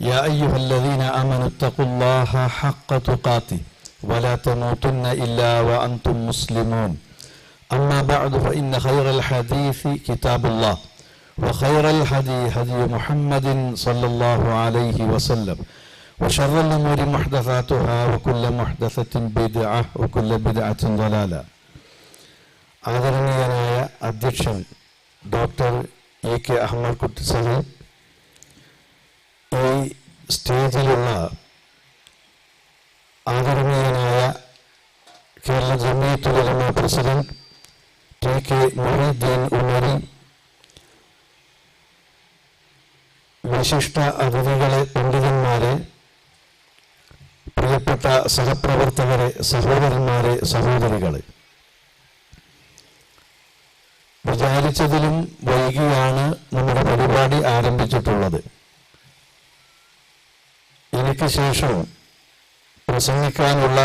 يا أيها الذين آمنوا اتقوا الله حق تقاته ولا تموتن إلا وأنتم مسلمون أما بعد فإن خير الحديث كتاب الله وخير الهدي هدي محمد صلى الله عليه وسلم وشر الأمور محدثاتها وكل محدثة بدعة وكل بدعة ضلالة ആദരണീയനായ അധ്യക്ഷൻ doctor A K Ahmed കുട്ടി സാഹിബ് ഈ സ്റ്റേജിലുള്ള ആദരണീയനായ Kerala Jamiyathul Ulama president T K Mohiyuddin Umari വിശിഷ്ട അതിഥികളെ പണ്ഡിതന്മാരെ പ്രിയപ്പെട്ട സഹപ്രവർത്തകരെ സഹോദരന്മാരെ സഹോദരികളെ. വിചാരിച്ചതിലും വൈകിയാണ് നമ്മുടെ പരിപാടി ആരംഭിച്ചിട്ടുള്ളത്. എനിക്ക് ശേഷം പ്രസംഗിക്കാനുള്ള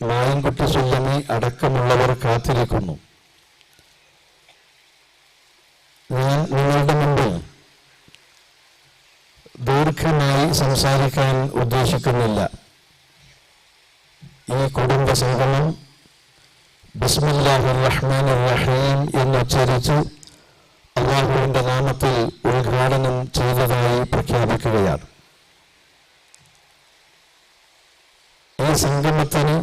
മായൻകുട്ടി സുല്ലമി അടക്കമുള്ളവർ കാത്തിരിക്കുന്നു. ഞാൻ നിങ്ങളുടെ മുമ്പിൽ ദീർഘമായി സംസാരിക്കാൻ ഉദ്ദേശിക്കുന്നില്ല. ഈ കുടുംബ സംഗമം ബിസ്മില്ലാഹി റഹ്മാൻ റഹീം എന്നുച്ചരിച്ച് അള്ളാഹുവിന്റെ നാമത്തിൽ ഉദ്ഘാടനം ചെയ്തതായി പ്രഖ്യാപിക്കുകയാണ്. സംഗമത്തിന്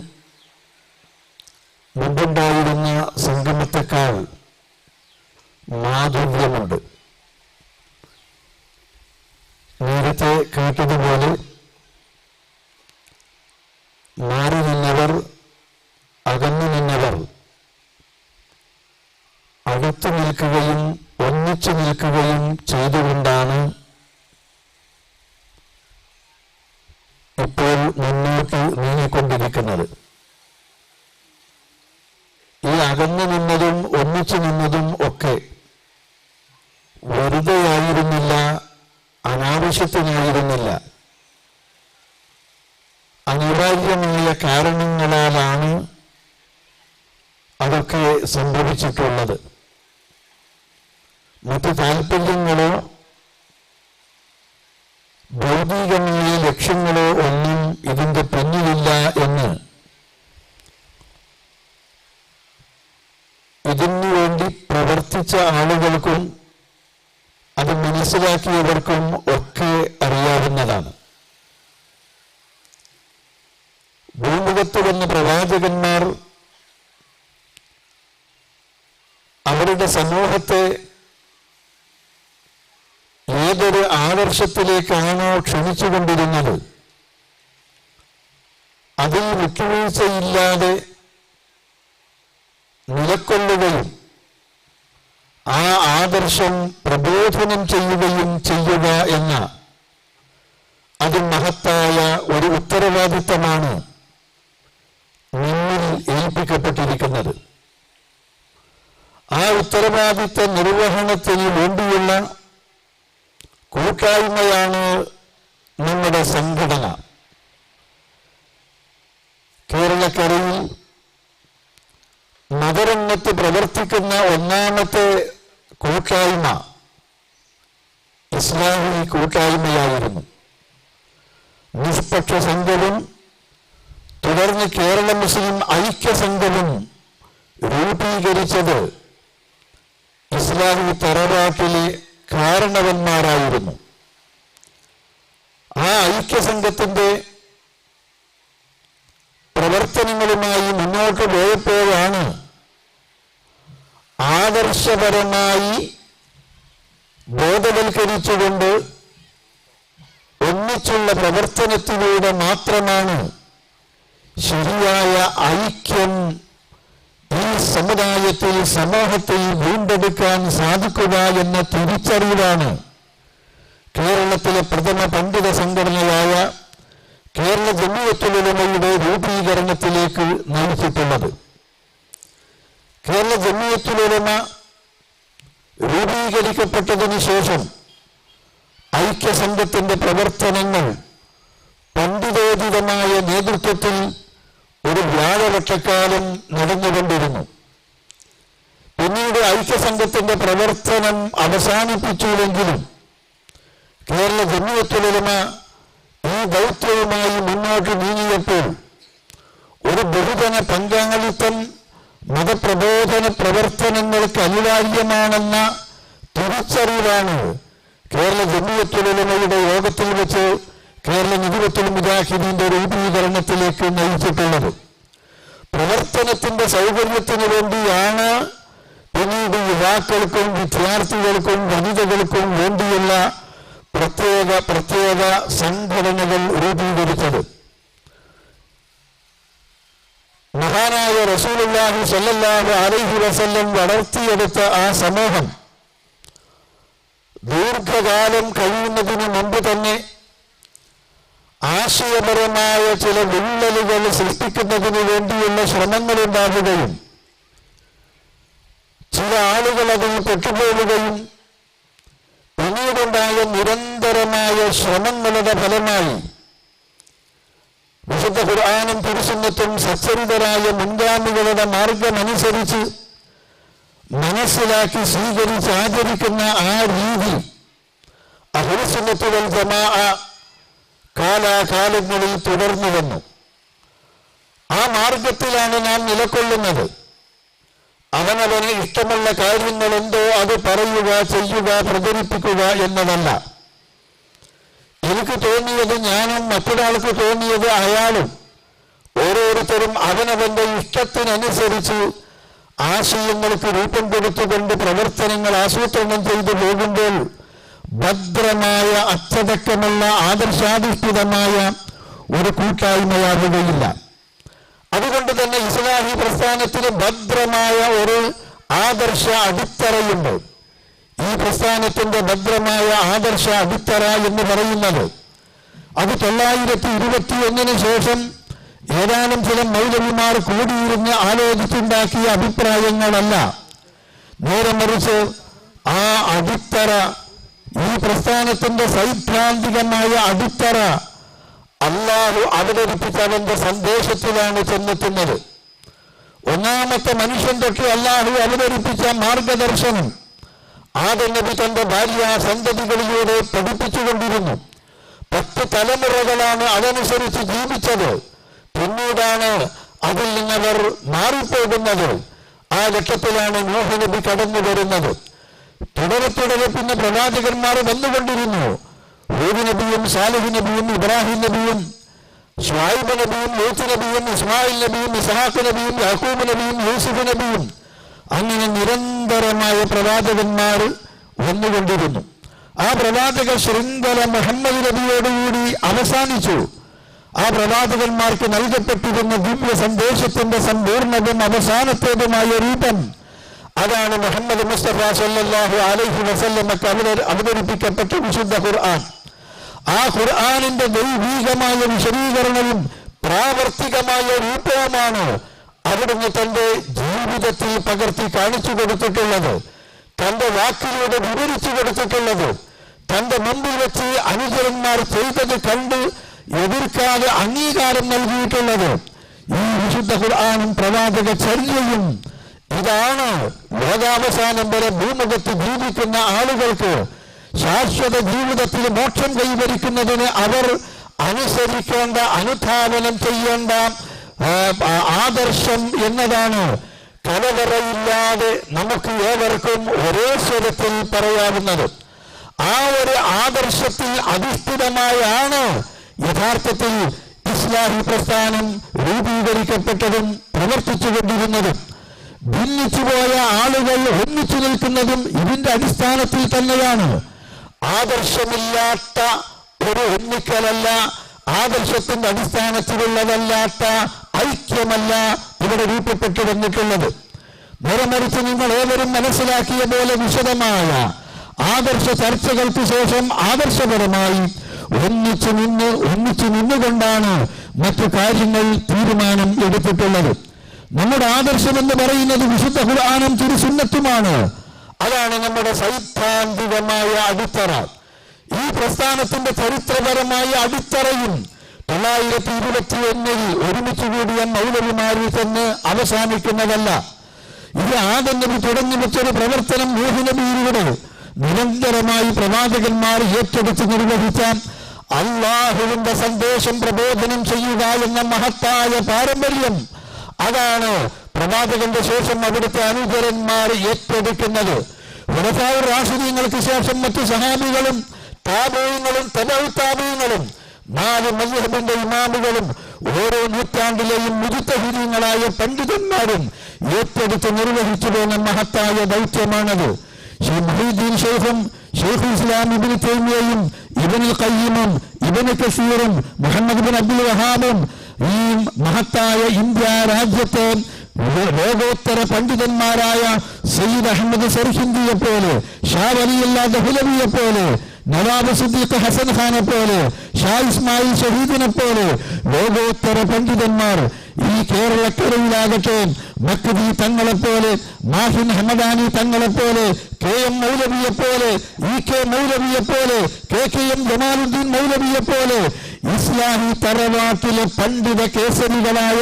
മുമ്പുണ്ടായിരുന്ന സംഗമത്തെക്കാൾ മാധുര്യമുണ്ട്. നേരത്തെ കേട്ടതുപോലെ മാറി നിന്നവർ അകന്നു നിന്നവർ അടുത്തു നിൽക്കുകയും ഒന്നിച്ചു നിൽക്കുകയും ചെയ്തുകൊണ്ടാണ് നീങ്ങിക്കൊണ്ടിരിക്കുന്നത് ഈ അകന്നു നിന്നതും ഒന്നിച്ചു നിന്നതും ഒക്കെ വെറുതെയായിരുന്നില്ല അനാവശ്യത്തിനായിരുന്നില്ല. അനിവാര്യമായ കാരണങ്ങളാലാണ് അതൊക്കെ സംഭവിച്ചിട്ടുള്ളത്. മറ്റു താല്പര്യങ്ങളോ ഭൗതികമായ ലക്ഷ്യങ്ങളോ ഒന്നും ഇതിന്റെ പിന്നിലില്ല എന്ന് ഇതിനു വേണ്ടി പ്രവർത്തിച്ച ആളുകൾക്കും അത് മനസ്സിലാക്കിയവർക്കും ഒക്കെ അറിയാവുന്നതാണ്. ഭൂമുഖത്ത് വന്ന പ്രവാചകന്മാർ അവരുടെ സമൂഹത്തെ ഏതൊരു ആദർശത്തിലേക്കാണോ ക്ഷണിച്ചുകൊണ്ടിരുന്നത്? അതിൽ വിട്ടുവീഴ്ചയില്ലാതെ നിലക്കൊള്ളുകയും ആ ആദർശം പ്രബോധനം ചെയ്യുകയും ചെയ്യുക എന്ന അത് മഹത്തായ ഒരു ഉത്തരവാദിത്തമാണ് നിങ്ങളിൽ ഏൽപ്പിക്കപ്പെട്ടിരിക്കുന്നത്. ആ ഉത്തരവാദിത്ത നിർവഹണത്തിന് വേണ്ടിയുള്ള കൂട്ടായ്മയാണ് നമ്മുടെ സംഘടന. കേരളക്കരയിൽ മകരംഗത്ത് പ്രവർത്തിക്കുന്ന ഒന്നാമത്തെ കൂട്ടായ്മ ഇസ്ലാമി കൂട്ടായ്മയായിരുന്നു. നിഷ്പക്ഷ സംഘവും തുടർന്ന് കേരള മുസ്ലിം ഐക്യ സംഘവും രൂപീകരിച്ചത് ഇസ്ലാമി തറവാട്ടിലെ കാരണവന്മാരായിരുന്നു. ആ ഐക്യസംഘത്തിന്റെ പ്രവർത്തനങ്ങളുമായി മുന്നോട്ട് പോയപ്പോഴാണ് ആദർശപരമായി ബോധവൽക്കരിച്ചുകൊണ്ട് ഒന്നിച്ചുള്ള പ്രവർത്തനത്തിലൂടെ മാത്രമാണ് ശരിയായ ഐക്യം ഈ സമുദായത്തിൽ സമൂഹത്തിൽ വീണ്ടെടുക്കാൻ സാധിക്കുക എന്ന തിരിച്ചറിവാണ് കേരളത്തിലെ പ്രഥമ പണ്ഡിത സംഘടനയായ കേരള ജമിയത്തുലമയുടെ രൂപീകരണത്തിലേക്ക് നയിച്ചിട്ടുള്ളത്. കേരള ജമിയത്തുലമ രൂപീകരിക്കപ്പെട്ടതിന് ശേഷം ഐക്യസംഘത്തിന്റെ പ്രവർത്തനങ്ങൾ പണ്ഡിതോചിതമായ നേതൃത്വത്തിൽ ഒരു വ്യാഴവട്ടക്കാലം നടന്നുകൊണ്ടിരുന്നു. പിന്നീട് ഐക്യസംഘത്തിന്റെ പ്രവർത്തനം അവസാനിപ്പിച്ചുവെങ്കിലും കേരള ജമിയത്തുലമ ഈ ദൗത്യവുമായി മുന്നോട്ട് നീങ്ങിയപ്പോൾ ഒരു ബഹുജന പങ്കാളിത്തം മതപ്രബോധന പ്രവർത്തനങ്ങൾക്ക് അനിവാര്യമാണെന്ന തിരിച്ചറിവാണ് കേരള ജമിയത്തുലമയുടെ യോഗത്തിൽ വെച്ച് കേരള നിഗമത്തിൽ മുജാഹിദീന്റെ രൂപീകരണത്തിലേക്ക് നയിച്ചിട്ടുള്ളത്. പ്രവർത്തനത്തിന്റെ സൗകര്യത്തിന് വേണ്ടിയാണ് പിന്നീട് യുവാക്കൾക്കും വിദ്യാർത്ഥികൾക്കും വനിതകൾക്കും വേണ്ടിയുള്ള പ്രത്യേക പ്രത്യേക സംഘടനകൾ രൂപീകരിച്ചത്. മഹാനായ റസൂലുള്ളാഹി സ്വല്ലല്ലാഹു അലൈഹി വസല്ലം വളർത്തിയെടുത്ത ആ സമൂഹം ദീർഘകാലം കഴിയുന്നതിന് മുമ്പ് തന്നെ ആശയപരമായ ചില വിള്ളലുകൾ സൃഷ്ടിക്കുന്നതിന് വേണ്ടിയുള്ള ശ്രമങ്ങളുണ്ടാവുകയും ചില ആളുകൾ അതിൽ പെട്ടുപോവുകയും പിന്നീടുണ്ടായ നിരന്തരമായ ശ്രമങ്ങളുടെ ഫലമായി വിശുദ്ധ ഖുർആാനും പുരുഷനത്തും സച്ചരിതരായ മുൻഗാമികളുടെ മാർഗമനുസരിച്ച് മനസ്സിലാക്കി സ്വീകരിച്ച് ആചരിക്കുന്ന ആ രീതി അഹുസുന്നത്തുകൾ ജമാ കാലാകാലങ്ങളിൽ തുടർന്നു വന്നു. ആ മാർഗത്തിലാണ് നാം നിലകൊള്ളുന്നത്. അവനവന് ഇഷ്ടമുള്ള കാര്യങ്ങൾ എന്തോ അത് പറയുക ചെയ്യുക പ്രചരിപ്പിക്കുക എന്നതല്ല. എനിക്ക് തോന്നിയത് ഞാനും മറ്റൊരാൾക്ക് തോന്നിയത് അയാളും. ഓരോരുത്തരും അവനവന്റെ ഇഷ്ടത്തിനനുസരിച്ച് ആശയങ്ങൾക്ക് രൂപം കൊടുത്തുകൊണ്ട് പ്രവർത്തനങ്ങൾ ആസൂത്രണം ചെയ്തു പോകുമ്പോൾ ഭദ്രമായ അച്ചടക്കമുള്ള ആദർശാധിഷ്ഠിതമായ ഒരു കൂട്ടായ്മയാവുകയില്ല അതുകൊണ്ട് തന്നെ ഇസ്ലാഹി പ്രസ്ഥാനത്തിന് ഭദ്രമായ ഒരു ആദർശ അടിത്തറയുണ്ട്. ഈ പ്രസ്ഥാനത്തിന്റെ ഭദ്രമായ ആദർശ അടിത്തറ എന്ന് പറയുന്നത് അത് തൊള്ളായിരത്തി ഇരുപത്തി ഒന്നിന് ശേഷം ഏതാനും ചില മൗലവിമാർ കൂടിയിരുന്ന് ആലോചിച്ചുണ്ടാക്കിയ അഭിപ്രായങ്ങളല്ല. നേരെ മറിച്ച് ആ അടിത്തറ ഈ പ്രസ്ഥാനത്തിന്റെ സൈദ്ധാന്തികമായ അടിത്തറ അള്ളാഹു അവതരിപ്പിച്ച അവന്റെ സന്ദേശത്തിലാണ് ചെന്നെത്തുന്നത്. ഒന്നാമത്തെ മനുഷ്യൻ തൊട്ട് അള്ളാഹു അവതരിപ്പിച്ച മാർഗദർശനം ആദ്യ നബി തന്റെ ഭാര്യ സന്തതികളിലൂടെ പഠിപ്പിച്ചുകൊണ്ടിരുന്നു. പത്ത് തലമുറകളാണ് അതനുസരിച്ച് ജീവിച്ചത്. പിന്നീടാണ് അതിൽ നിന്നവർ മാറിപ്പോകുന്നത്. ആ ലക്ഷ്യത്തിലാണ് മോഹനബി നബി കടന്നു വരുന്നത് തുടരെ തുടരെ പിന്നെ പ്രവാചകന്മാർ വന്നുകൊണ്ടിരുന്നു. ഹൂദ് നബിയും സാലിഹ് നബിയും ഇബ്രാഹിം നബിയും ഷുഹൈബ് നബിയും ലൂത്ത് നബിയും ഇസ്മായിൽ നബിയും ഇസ്ഹാഖ് നബിയും യാക്കൂബ് നബിയും യൂസുഫ് നബിയും. അങ്ങനെ നിരന്തരമായ പ്രവാചകന്മാർ വന്നുകൊണ്ടിരുന്നു. ആ പ്രവാചക ശൃംഖല മുഹമ്മദ് നബിയോടുകൂടി അവസാനിച്ചു. ആ പ്രവാചകന്മാർക്ക് നൽകപ്പെട്ടിരുന്ന ദിവ്യ സന്ദേശത്തിന്റെ സമ്പൂർണതും അവസാനത്തേതുമായ രൂപം അതാണ് മുഹമ്മദ് മുസ്തഫ സല്ലല്ലാഹു അലൈഹി വസല്ലമ്മക്ക് അവതരി അവതരിപ്പിക്കപ്പെട്ട വിശുദ്ധ ഖുർആൻ. ആ ഖുർആാനിന്റെ ദൈവീകമായ വിശദീകരണവും പ്രാവർത്തികമായ രൂപവുമാണ് അവിടുന്ന് തന്റെ ജീവിതത്തിൽ പകർത്തി കാണിച്ചു കൊടുത്തിട്ടുള്ളത്. തന്റെ വാക്കിലൂടെ വിവരിച്ചു കൊടുത്തിട്ടുള്ളത്. തന്റെ മുമ്പിൽ വെച്ച് അനുചരന്മാർ ചെയ്തത് കണ്ട് എതിർക്കാതെ അംഗീകാരം നൽകിയിട്ടുള്ളത്. ഈ വിശുദ്ധ ഖുർആാനും പ്രവാചക ചര്യയും ഇതാണ് ലോകാവസാനം വരെ ഭൂമുഖത്ത് ജീവിക്കുന്ന ആളുകൾക്ക് ശാശ്വത ജീവിതത്തിൽ മോക്ഷം കൈവരിക്കുന്നതിന് അവർ അനുസരിക്കേണ്ട അനുധാവനം ചെയ്യേണ്ട ആദർശം എന്നതാണ്. കലവറയില്ലാതെ നമുക്ക് ഏവർക്കും ഒരേ സ്വരത്തിൽ പറയാവുന്നത്. ആ ഒരു ആദർശത്തിൽ അധിഷ്ഠിതമായാണ് യഥാർത്ഥത്തിൽ ഇസ്ലാഹി പ്രസ്ഥാനം രൂപീകരിക്കപ്പെട്ടതും പ്രവർത്തിച്ചുകൊണ്ടിരുന്നതും. ഭിന്നിച്ചുപോയ ആളുകൾ ഒന്നിച്ചു നിൽക്കുന്നതും ഇതിന്റെ അടിസ്ഥാനത്തിൽ തന്നെയാണ്. ആദർശമില്ലാത്ത ഒരു ഒന്നിക്കലല്ല ആദർശത്തിന്റെ അടിസ്ഥാനത്തിലുള്ളതല്ലാത്ത ഐക്യമല്ല ഇവിടെ രൂപപ്പെട്ടു വന്നിട്ടുള്ളത് നിറമറിച്ച് നിങ്ങൾ ഏവരും മനസ്സിലാക്കിയ പോലെ വിശദമായ ആദർശ ചർച്ചകൾക്ക് ശേഷം ആദർശപരമായി ഒന്നിച്ചു നിന്ന് ഒന്നിച്ചു നിന്നുകൊണ്ടാണ് മറ്റു കാര്യങ്ങൾ തീരുമാനം എടുത്തിട്ടുള്ളത്. നമ്മുടെ ആദർശം എന്ന് പറയുന്നത് വിശുദ്ധ ഖുർആാനും തിരുസുന്നത്തുമാണ് അതാണ് നമ്മുടെ സൈദ്ധാന്തികമായ അടിത്തറ. ഈ പ്രസ്ഥാനത്തിന്റെ ചരിത്രപരമായ അടിത്തറയും തൊള്ളായിരത്തി ഇരുപത്തി ഒന്നിൽ ഒരുമിച്ച് കൂടിയ മൗലവിമാരിൽ തന്നെ അവസാനിക്കുന്നതല്ല. ഇത് ആദം നബി തുടങ്ങി വെച്ചൊരു പ്രവർത്തനം നബിയിലൂടെ നിരന്തരമായി പ്രവാചകന്മാർ ഏറ്റെടുത്ത് നിർവഹിച്ച അള്ളാഹുവിന്റെ സന്ദേശം പ്രബോധനം ചെയ്യുക എന്ന മഹത്തായ പാരമ്പര്യം അതാണ് പ്രവാചകന്റെ ശേഷം അവിടുത്തെ അനുചരന്മാർ ഏറ്റെടുക്കുന്നത്. ഖുലഫാഉ റാഷിദീങ്ങൾക്ക് ശേഷം മറ്റ് സഹാബികളും താപീയങ്ങളും തബൗത്താപീയങ്ങളും നാല് മദ്ഹബിന്റെ ഇമാമുകളും ഓരോ നൂറ്റാണ്ടിലെയും മുതുത്തഹിര്യങ്ങളായ പണ്ഡിതന്മാരും ഏറ്റെടുത്ത് നിർവഹിച്ചു പോകുന്ന മഹത്തായ ദൗത്യമാണത്. ഷെയ്ഖ് മുഹീദ്ദീൻ ഷെയ്ഖും ഷെയ്ഖ് ഇസ്ലാം ഇബിന് തൈമിയയും ഇബനുൽ കയ്യീമും ഇബന് കസീറും മുഹമ്മദ് ബിൻ അബ്ദുൽ വഹാബും ഈ മഹത്തായ ഇന്ത്യ രാജ്യത്തെ ലോകോത്തര പണ്ഡിതന്മാരായ സയ്യിദ് അഹമ്മദ് സർഹിന്ദിയെ പോലെ ഷാ വലിയുള്ള ദഹുലവിയെ പോലെ നവാബ് സിദ്ദീഖ് ഹസൻ ഖാനെ പോലെ ഷാ ഇസ്മായിൽ ഷഹീദിനെ പോലെ ലോകോത്തര പണ്ഡിതന്മാർ ഈ കേരളക്കരയിലാകട്ടെ മക്കദി തങ്ങളെപ്പോലെ മാഹിൻ ഹമദാനി തങ്ങളെപ്പോലെ കെ എം മൗലവിയെ പോലെ ഇ കെ മൗലവിയെ പോലെ കെ കെ എം ജമാലുദ്ദീൻ മൗലവിയെ പോലെ ഇസ്ലാമി തറവാട്ടിലെ പണ്ഡിത കേസരികളായ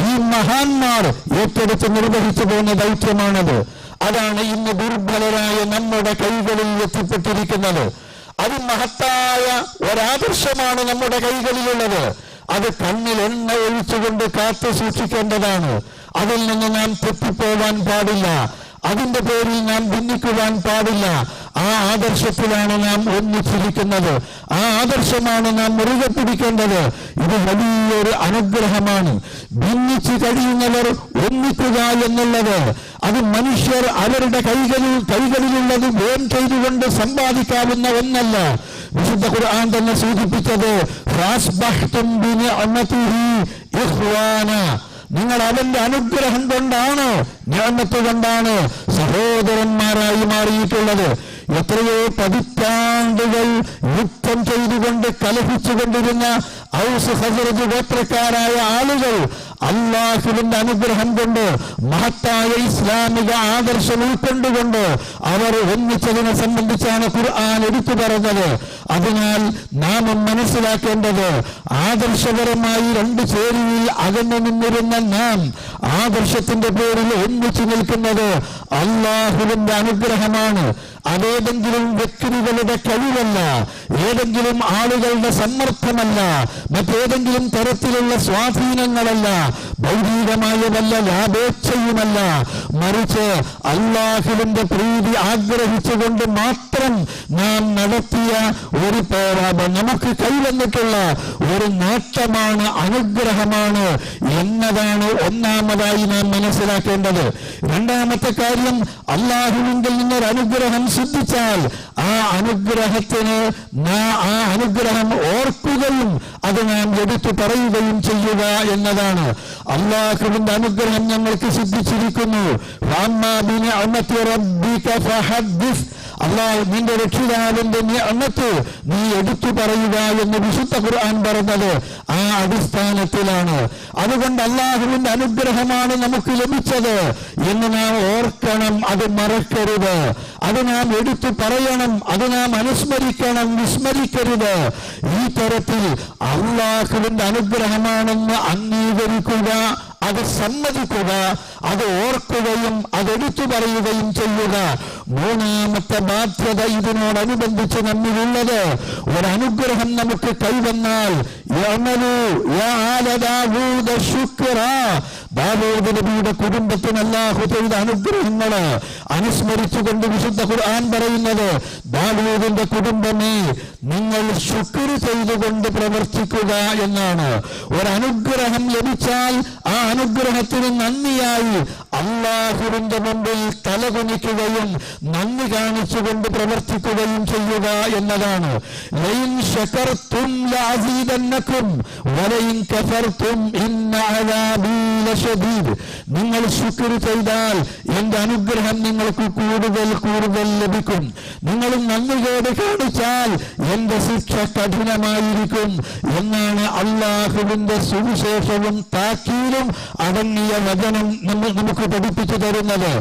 ഈ മഹാന്മാർ ഏറ്റെടുത്ത് നിർവഹിച്ചു പോകുന്ന ദൗത്യമാണത്. അതാണ് ഇന്ന് ദുർബലരായ നമ്മുടെ കൈകളിൽ എത്തിപ്പെട്ടിരിക്കുന്നത്. അത് മഹത്തായ ഒരാദർശമാണ് നമ്മുടെ കൈകളിലുള്ളത്. അത് കണ്ണിൽ എണ്ണ ഒഴിച്ചുകൊണ്ട് കാത്തു സൂക്ഷിക്കേണ്ടതാണ്. അതിൽ നിന്ന് നാം തെറ്റിപ്പോവാൻ പാടില്ല. അതിന്റെ പേരിൽ നാം ഭിന്നിക്കുവാൻ പാടില്ല. ആ ആദർശത്തിലാണ് നാം ഒന്നിച്ചിരിക്കുന്നത്. ആ ആദർശമാണ് നാം മുറുകെ പിടിക്കേണ്ടത്. ഇത് വലിയൊരു അനുഗ്രഹമാണ്. ഭിന്നിച്ച് കഴിയുന്നവർ ഒന്നിക്കുക എന്നുള്ളത്. അത് മനുഷ്യർ അവരുടെ കൈകളിൽ കൈകളിലുള്ളത് വേം ചെയ്തുകൊണ്ട് സമ്പാദിക്കാവുന്ന ഒന്നല്ല. വിശുദ്ധ ഖുർആൻ തന്നെ സൂചിപ്പിച്ചത് നിങ്ങൾ അവന്റെ അനുഗ്രഹം കൊണ്ടാണ് ഞാമത്ത് കൊണ്ടാണ് സഹോദരന്മാരായി മാറിയിട്ടുള്ളത്. എത്രയോ പതിറ്റാണ്ടുകൾ യുദ്ധം ചെയ്തുകൊണ്ട് കലഹിച്ചുകൊണ്ടിരുന്ന ഔസ് ഹസരജ് ഗോത്രക്കാരായ ആളുകൾ അള്ളാഹുവിന്റെ അനുഗ്രഹം കൊണ്ട് മഹത്തായ ഇസ്ലാമിക ആദർശം ഉൾക്കൊണ്ടുകൊണ്ട് അവർ ഒന്നിച്ചതിനെ സംബന്ധിച്ചാണ് ഖുർആൻ എടുത്തു പറഞ്ഞത്. അതിനാൽ നാം മനസ്സിലാക്കേണ്ടത് ആദർശപരമായി രണ്ട് ചേരിയിൽ അകന്നു നിന്നിരുന്ന നാം ആദർശത്തിന്റെ പേരിൽ ഒന്നിച്ചു നിൽക്കുന്നത് അള്ളാഹുവിന്റെ അനുഗ്രഹമാണ്. അതേതെങ്കിലും വ്യക്തികളുടെ കഴിവല്ല ഏതെങ്കിലും ആളുകളുടെ സമ്മർദ്ദമല്ല മറ്റേതെങ്കിലും തരത്തിലുള്ള സ്വാധീനങ്ങളല്ല ഭൗതികമായതല്ല ലാഭേച്ഛയുമല്ല മറിച്ച് അള്ളാഹുവിന്റെ പ്രീതി ആഗ്രഹിച്ചുകൊണ്ട് മാത്രം നാം നടത്തിയ ഒരു നമുക്ക് കൈവന്നിട്ടുള്ള ഒരു നേട്ടമാണ് അനുഗ്രഹമാണ് എന്നതാണ് ഒന്നാമതായി നാം മനസ്സിലാക്കേണ്ടത്. രണ്ടാമത്തെ കാര്യം അള്ളാഹുവിങ്കിൽ നിന്നൊരു അനുഗ്രഹം സിദ്ധിച്ചാൽ ആ അനുഗ്രഹത്തിന് ആ അനുഗ്രഹം ഓർക്കുകയും അത് നാം എടുത്തു പറയുകയും ചെയ്യുക എന്നതാണ്. അള്ളാഹുവിന്റെ അനുഗ്രഹം ഞങ്ങൾക്ക് സിദ്ധിച്ചിരിക്കുന്നു. അള്ളാഹ് നിന്റെ രക്ഷിതാവിന്റെ അന്നത്ത് നീ എടുത്തു പറയുക എന്ന് വിശുദ്ധ ഖുർആൻ പറഞ്ഞത് ആ അടിസ്ഥാനത്തിലാണ്. അതുകൊണ്ട് അള്ളാഹുവിന്റെ അനുഗ്രഹമാണ് നമുക്ക് ലഭിച്ചത് എന്ന് നാം ഓർക്കണം അത് മറക്കരുത്. അത് നാം എടുത്തു പറയണം അത് നാം അനുസ്മരിക്കണം വിസ്മരിക്കരുത്. ഈ തരത്തിൽ അള്ളാഹുവിന്റെ അനുഗ്രഹമാണെന്ന് അംഗീകരിക്കുക അത് സമ്മതിക്കുക അത് ഓർക്കുകയും അതെടുത്തു പറയുകയും ചെയ്യുക. മൂന്നാമത്തെ ബാധ്യത ഇതിനോടനുബന്ധിച്ച് നമ്മിലുള്ളത്. ഒരനുഗ്രഹം നമുക്ക് കൈവന്നാൽ ദാവൂദ നബിയുടെ കുടുംബത്തിന് അല്ലാഹു ചെയ്ത അനുഗ്രഹങ്ങൾ അനുസ്മരിച്ചുകൊണ്ട് വിശുദ്ധ ഖുർആൻ പറയുന്നത് ദാവൂദിന്റെ കുടുംബമേ നിങ്ങൾ ശുക്ർ ചെയ്തുകൊണ്ട് പ്രവർത്തിക്കുക എന്നാണ്. ഒരനുഗ്രഹം ലഭിച്ചാൽ ആ അനുഗ്രഹത്തിന് നന്ദിയായി അള്ളാഹുവിന്റെ മുമ്പിൽ തലകുനിക്കുകയും നന്ദി കാണിച്ചുകൊണ്ട് പ്രവർത്തിക്കുകയും ചെയ്യുക എന്നതാണ്. നിങ്ങൾ ശുക്ർ ചെയ്താൽ എന്റെ അനുഗ്രഹം നിങ്ങൾക്ക് കൂടുതൽ കൂടുതൽ ലഭിക്കും. നിങ്ങൾ നന്ദികേട് കാണിച്ചാൽ എന്റെ ശിക്ഷ കഠിനമായിരിക്കും എന്നാണ് അള്ളാഹുവിന്റെ സുവിശേഷവും താക്കീലും അടങ്ങിയ വചനം നമ്മൾ നമുക്ക് പഠിപ്പിച്ചു തരുന്നത്.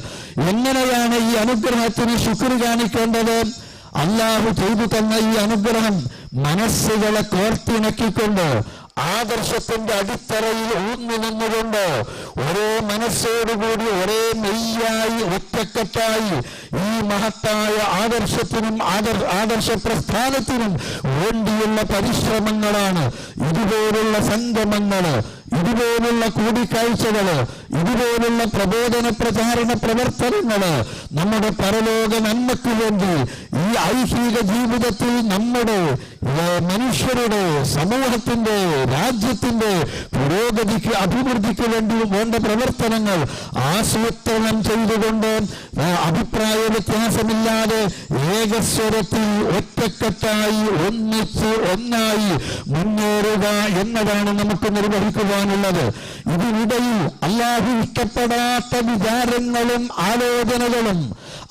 എങ്ങനെയാണ് ഈ അനുഗ്രഹത്തിന് ശുക്ർ കാണിക്കേണ്ടത്? അല്ലാഹു ചെയ്തു തന്ന ഈ അനുഗ്രഹം മനസ്സുകളെ കോർത്തിണക്കിക്കൊണ്ട് ആദർശത്തിന്റെ അടിത്തറയിൽ ഊന്നി നിന്നുകൊണ്ട് ഒരേ മനസ്സോടുകൂടി ഒരേ മെയ്യായി ഒറ്റക്കെട്ടായി ഈ മഹത്തായ ആദർശത്തിനും ആദർ ആദർശ പ്രസ്ഥാനത്തിനും വേണ്ടിയുള്ള പരിശ്രമങ്ങളാണ് ഇതുപോലുള്ള സംഗമങ്ങൾ. ഇതുപോലുള്ള കൂടിക്കാഴ്ചകൾ ഇതുപോലുള്ള പ്രബോധന പ്രചാരണ പ്രവർത്തനങ്ങൾ നമ്മുടെ പരലോക നന്മയ്ക്ക് വേണ്ടി ഈ ഐഹിക ജീവിതത്തിൽ നമ്മുടെ മനുഷ്യരുടെ സമൂഹത്തിന്റെ രാജ്യത്തിന്റെ പുരോഗതിക്ക് അഭിവൃദ്ധിക്ക് വേണ്ടി വേണ്ട പ്രവർത്തനങ്ങൾ ആസൂത്രണം ചെയ്തുകൊണ്ട് അഭിപ്രായ വ്യത്യാസമില്ലാതെ ഏകസ്വരത്തിൽ ഒറ്റക്കെട്ടായി ഒന്നിച്ച് ഒന്നായി മുന്നേറുക എന്നതാണ് നമുക്ക് നിർവഹിക്കുവാനുള്ളത്. ഇതിനിടയിൽ അള്ളാഹു ഇഷ്ടപ്പെടാത്ത വിചാരങ്ങളും ആലോചനകളും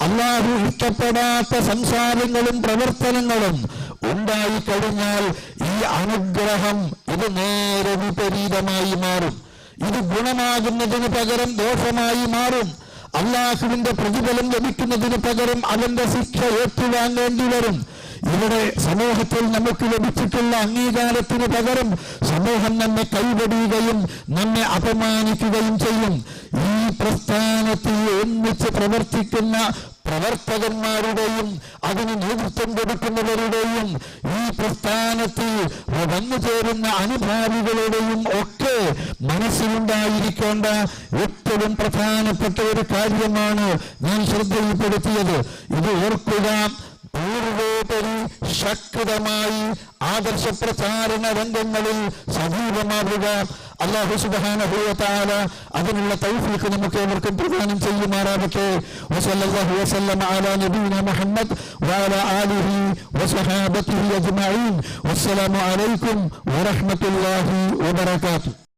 അള്ളാഹു ഇഷ്ടപ്പെടാത്ത സംസാരങ്ങളും പ്രവർത്തനങ്ങളും ഉണ്ടായി കഴിഞ്ഞാൽ ഈ അനുഗ്രഹം ഇത് നേരെ വിപരീതമായി മാറും. ഇത് ഗുണമാകുന്നതിന് പകരം ദോഷമായി മാറും. അള്ളാഹുവിന്റെ പ്രതിഫലം ലഭിക്കുന്നതിന് പകരം അവന്റെ ശിക്ഷ ഏറ്റുവാങ്ങേണ്ടി വരും. ഇവിടെ സമൂഹത്തിൽ നമുക്ക് ലഭിച്ചിട്ടുള്ള അംഗീകാരത്തിന് പകരം സമൂഹം നമ്മെ കൈവടിയുകയും നമ്മെ അപമാനിക്കുകയും ചെയ്യും. ഈ പ്രസ്ഥാനത്തിൽ ഒന്നിച്ച് പ്രവർത്തിക്കുന്ന പ്രവർത്തകന്മാരുടെയും അതിന് നേതൃത്വം കൊടുക്കുന്നവരുടെയും ഈ പ്രസ്ഥാനത്തിൽ വന്നു ചേരുന്ന അനുഭാവികളുടെയും ഒക്കെ മനസ്സിലുണ്ടായിരിക്കേണ്ട ഏറ്റവും പ്രധാനപ്പെട്ട ഒരു കാര്യമാണ് ഞാൻ ശ്രദ്ധയിൽപ്പെടുത്തിയത്. ഇത് ഓർക്കുക പൂർവോപരി ശക്തമായി ആദർശ പ്രചാരണ രംഗങ്ങളിൽ സജീവമാവുക അള്ളാഹു സുബാനുഭവത്താല അതിനുള്ള തൗഫീഖ് നമുക്ക് ഏവർക്കും പ്രദാനം ചെയ്യുമാറാവട്ടെ വസല്ലല്ലാഹു വസല്ലമ അലാ നബീന മുഹമ്മദ് വഅലാ ആലിഹി വസഹാബത്തിഹി അജ്മഈൻ. വസ്സലാമു അലൈക്കും വറഹ്മത്തുള്ളാഹി വബറകാതുഹു.